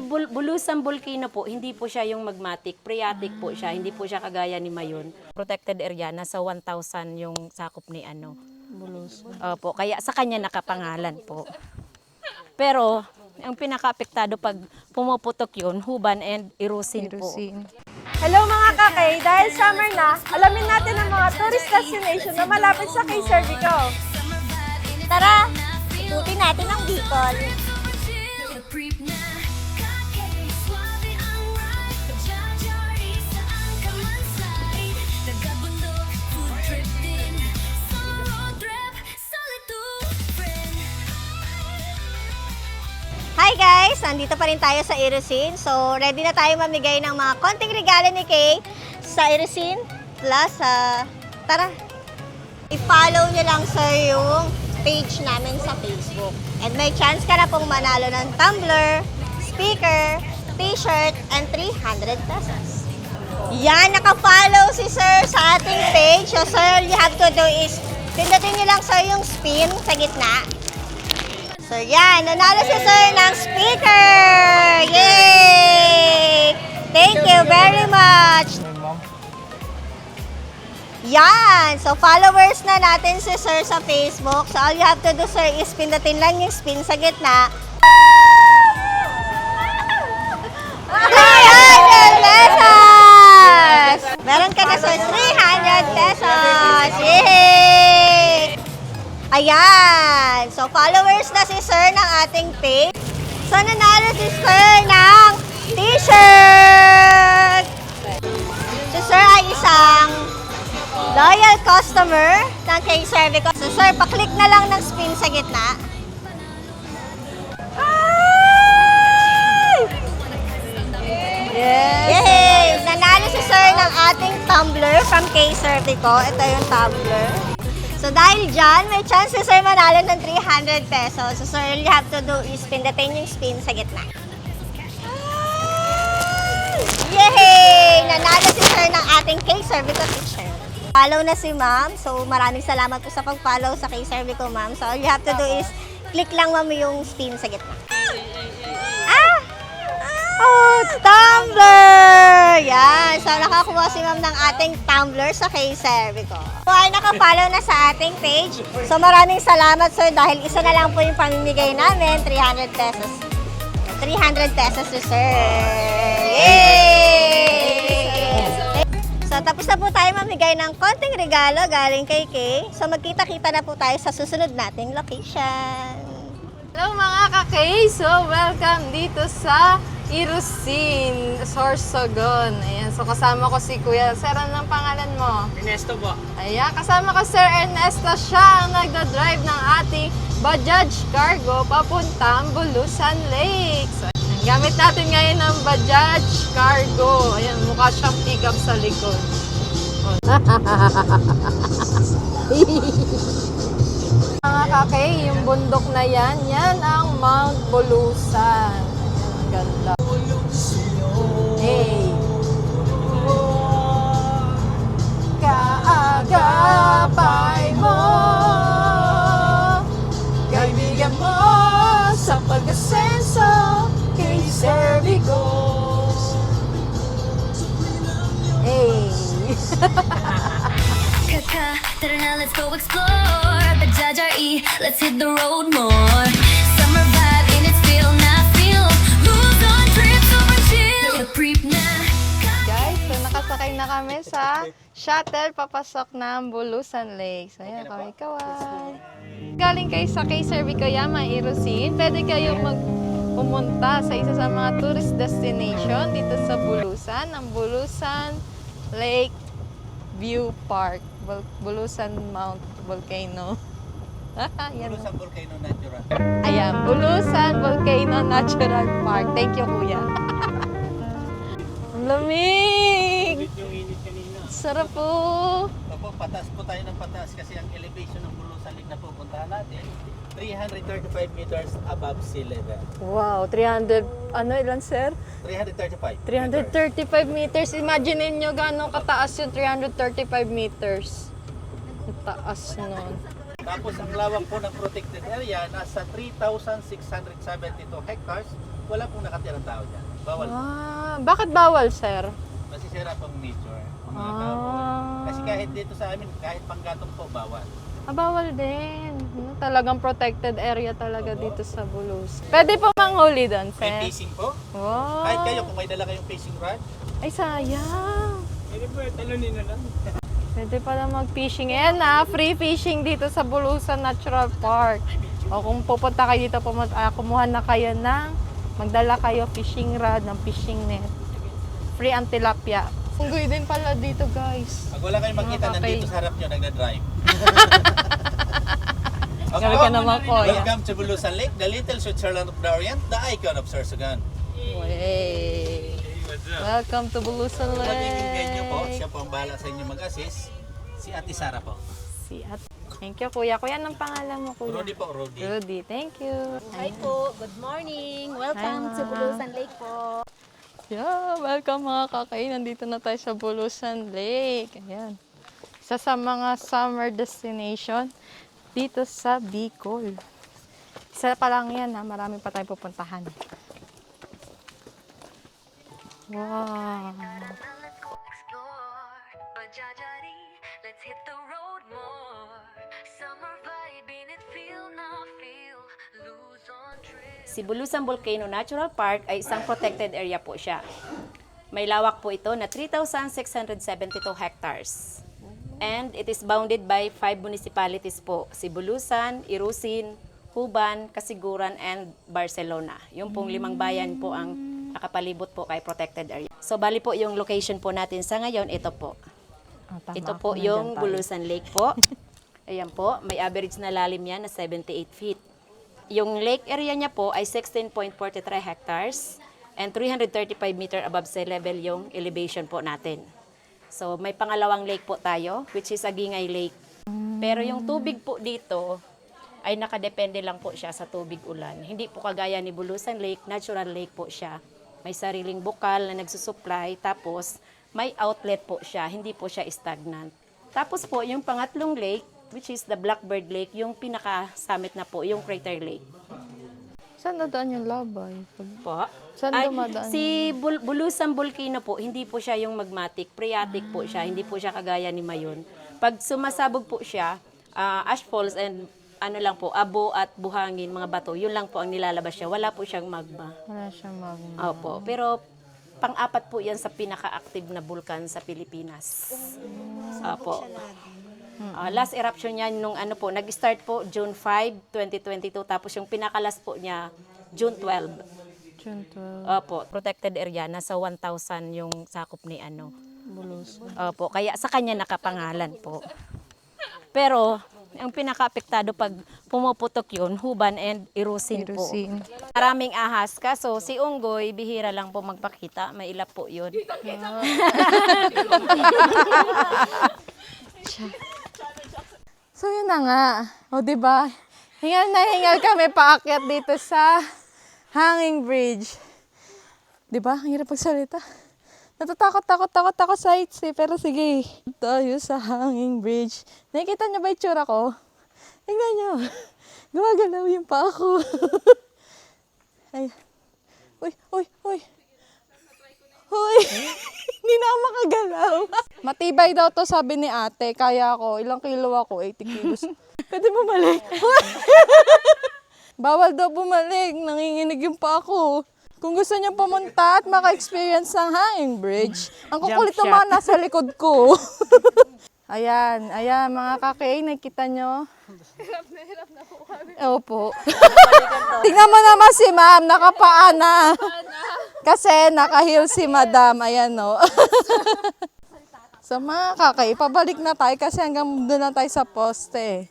Bul- Bulusan volcano po, hindi po siya yung magmatic, phreatic po siya, hindi po siya kagaya ni Mayon. Protected area, nasa 1,000 yung sakop ni ano. Bulusan. Opo, kaya sa kanya nakapangalan po. Pero, ang pinaka-apektado pag pumuputok yun, huban and erosin, po. Hello mga kakay, dahil summer na, alamin natin ang mga tourist destination na malapit sa Kay Cervico. Tara, ikutin natin ang Bicol. Hi guys! Nandito pa rin tayo sa Irusin. So, ready na tayo mamigay ng mga konting regalo ni Kay sa Irusin Plus. ah, tara, i-follow nyo lang sir yung page namin sa Facebook. And may chance ka na pong manalo ng tumbler, speaker, t-shirt, and 300 pesos. Yan, naka-follow si sir sa ating page. So sir, you have to do is pindutin nyo lang sir yung spin sa gitna. So yan, nanalo si sir ng speaker! Yay! Thank you very much! Yan! So, followers na natin si Sir sa Facebook. So, all you have to do, Sir, is pindutin lang yung spin sa gitna. 300 pesos! Meron ka na, Sir, 300 pesos! Yay! Ayan! So, followers na si Sir ng ating page. So, nanalo si Sir ng t-shirt! Si Sir ay isang loyal customer ng King Cervico. So, sir, paklik na lang ng spin sa gitna. Yes! Yay! Nanalo si sir ng ating tumbler from K Cervico. Ito yung tumbler. So, dahil dyan, may chance si sir manalo ng 300 pesos. So, sir, all you have to do is pindutin yung spin sa gitna. Yay! Nanalo si sir ng ating K Cervico teacher. Follow na si ma'am. So, maraming salamat po sa pag-follow sa K Cervico, ma'am. So, all you have to do is click lang, ma'am, yung spin sa gitna. Ah! Oh, tumbler! Yan. So, nakakuha si ma'am ng ating tumbler sa kay Cervico. So, ay nakafollow na sa ating page. So, maraming salamat, sir, dahil isa na lang po yung pamimigay namin, 300 pesos. 300 pesos to sir. Yay! So, tapos na po tayo mamigay ng konting regalo galing kay Kay. So, magkita-kita na po tayo sa susunod nating location. Hello mga kakay! So, welcome dito sa Irusin, Sorsogon. Ayan, so kasama ko si Kuya. Sir, ano ang pangalan mo? Ernesto po. Ayan, kasama ko Sir Ernesto. Siya ang nagda-drive ng ating Bajaj Cargo papuntang Bulusan Lake. So, ayan, gamit natin ngayon ng Bajaj Cargo. Ayan, mukha siyang pickup sa likod. Mga kakay, yung bundok na yan, yan ang Mount Bulusan. Ganda. Hey! kaagapay mo Kaibigan mo sa pag-asenso kay Cervico Hey! Kaka, tara na, let's go explore. Bajaj RE, let's hit the road more. Guys, so nakasakay na kami sa shuttle papasok ng Bulusan Lake. So ayan, kaway kaway. Galing kayo sa kay Cervico Yama, Irusin. Pwede kayong mag pumunta sa isa sa mga tourist destination dito sa Bulusan, ang Bulusan Lake View Park, Bul- Bulusan Mount Volcano. Yan. Sa Volcano Natural. Ayan, Bulusan Volcano Natural Park. Thank you, kuya. Ang lamig! Medyo init kanina. Sarap po! Opo, pataas po tayo ng pataas kasi ang elevation ng Bulusan Lake na pupuntahan natin 335 meters above sea level. Wow, 300, ano ilan sir? 335. 335 meters. Imagine nyo gano'ng kataas yung 335 meters. Ang taas nun. Tapos ang lawak po ng protected area nasa 3,672 hectares wala pong nakatirang tao dyan. Bawal. Ah, bakit bawal, sir? Masisira pong nature. ang Mga. Ah. Kasi kahit dito sa amin, kahit panggatong po, bawal. Ah, bawal din. No, Talagang protected area talaga dito sa Bulus. Pwede po manghuli doon, May sir. fishing po. Wow. Kahit kayo, kung may dala kayong fishing rod, Ay, sayang. pwede po, talunin na lang. Pwede pala mag-fishing. Ayan na, free fishing dito sa Bulusan Natural Park. O kung pupunta kayo dito, pumunta, ah, kumuha na kayo ng, magdala kayo fishing rod, ng fishing net. Free ang tilapia. Unggoy din pala dito, guys. Pag wala kayong makita, Mga nandito sa harap nyo, nagda-drive. Grabe ka naman, Kuya. Welcome to Bulusan Lake, the little Switzerland of the Orient, the icon of Sorsogon. Wey. Welcome to Bulusan Kung magiging guide nyo po, Lake. siya po ang bahala sa inyo mag-assist, si Ate Sara po. Si At. Thank you, Kuya. Kuya, anong pangalan mo, Kuya? Rudy po, Rudy. Rudy, thank you. Hi po, good morning. Welcome to Bulusan Lake po. Yeah, welcome mga kakay. Nandito na tayo sa Bulusan Lake. Ayan. Isa sa mga summer destination dito sa Bicol. Isa pa lang yan ha. Marami pa tayong pupuntahan. Wow. Si Bulusan Volcano Natural Park ay isang protected area po siya. May lawak po ito na 3,672 hectares. And it is bounded by five municipalities po. Si Bulusan, Irusin, Huban, Kasiguran, and Barcelona. Yung pong limang bayan po ang nakapalibot po kay protected area. So bali po yung location po natin sa ngayon, ito po. Tama Ito po yung. Bulusan Lake po. Ayan po, may average na lalim yan na 78 feet. Yung lake area niya po ay 16.43 hectares and 335 meter above sea level yung elevation po natin. So may pangalawang lake po tayo which is Agingay Lake. Pero yung tubig po dito ay nakadepende lang po siya sa tubig ulan. Hindi po kagaya ni Bulusan Lake, natural lake po siya. May sariling bukal na nagsusupply tapos may outlet po siya, hindi po siya stagnant. Tapos po yung pangatlong lake which is the Blackbird Lake, yung pinaka-summit na po, yung Crater Lake. Saan nadaan yung labay? Po. Saan Ay, dumadaan si Bul- Bulusan Volcano po, hindi po siya yung magmatic, phreatic po siya, hindi po siya kagaya ni Mayon. Pag sumasabog po siya, ah, ash falls and ano lang po, abo at buhangin, mga bato, yun lang po ang nilalabas siya. Wala po siyang magma. Wala siya mag... Opo. Pero pang-apat po yan sa pinaka-active na bulkan sa Pilipinas. Opo. Ah, last eruption niya nung ano po, nag-start po June 5, 2022 tapos yung pinakalas po niya June 12. June 12. Opo, protected area nasa 1,000 yung sakop ni ano. Bulusan. Opo, kaya sa kanya nakapangalan po. Pero ang pinaka-apektado pag pumuputok yun, Huban and Irusin, po. Maraming ahas ka. So, si Unggoy, bihira lang po magpakita. May ilap po yun. So yun na nga. O di ba? Hingal na hingal kami paakyat dito sa hanging bridge. Di ba? Ang hirap pagsalita. Natatakot, takot, takot ako sa heights eh. Pero sige, tayo sa hanging bridge. Nakikita niyo ba yung tsura ko? Tingnan niyo. Gumagalaw yung pa ako. Ay. Uy, uy, uy. Uy, hindi na ako makagalaw. Matibay daw to sabi ni ate. Kaya ako, ilang kilo ako? 80 kilos. Pwede bumalik. Bawal daw bumalik. Nanginginig yung pa ako. Kung gusto niyo pumunta at maka-experience ng hanging bridge, ang kukulit ng mga nasa likod ko. ayan, ayan, mga kakay, nakikita nyo? Hirap na hirap na po kami. Opo. Tingnan mo naman si ma'am, nakapaa na. Kasi nakahil si madam, ayan no. so mga kakay, pabalik na tayo kasi hanggang doon na tayo sa poste.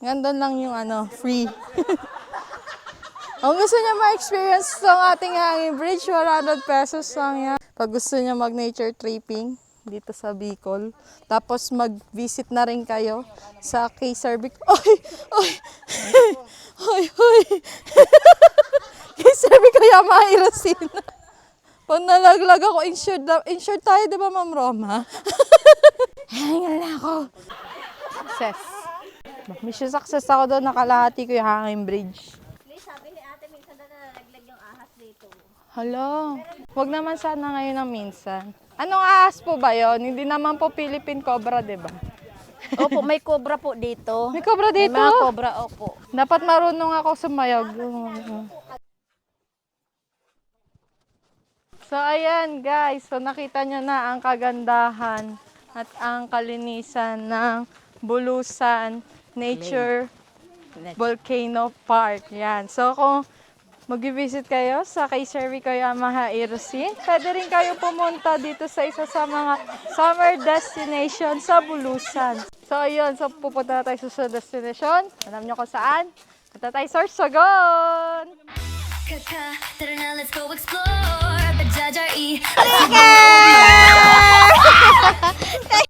Doon lang yung ano, free. Kung gusto niya ma-experience itong ating hanging bridge, 100 pesos lang yan. Pag gusto niya mag-nature tripping dito sa Bicol. Tapos mag-visit na rin kayo sa K Cervic. Oy! Oy! Oy! Oy! K Cervic kaya mairasin. Pag nalaglag ako, insured, na- insured tayo, di ba, Ma'am Roma? Hingal na ako. Success. Mission success ako doon, nakalahati ko yung hanging bridge. Sabi ni ate, minsan na nalaglag yung ahas dito. Hala, wag naman sana ngayon ng minsan. Anong ahas po ba yon? Hindi naman po Philippine Cobra, di ba? Opo, may cobra po dito. May cobra May dito. mga cobra, opo. Dapat marunong ako sumayog. So, ayan guys. So, nakita nyo na ang kagandahan at ang kalinisan ng Bulusan Nature Volcano Park. Yan. So, kung mag-visit kayo sa kay Sir Rico Yamaha Irosin, pwede rin kayo pumunta dito sa isa sa mga summer destination sa Bulusan. So, ayun. So, pupunta na tayo sa destination. Alam nyo kung saan? Punta tayo sa Sorsogon! Kaka, tara na, let's go explore. Sige!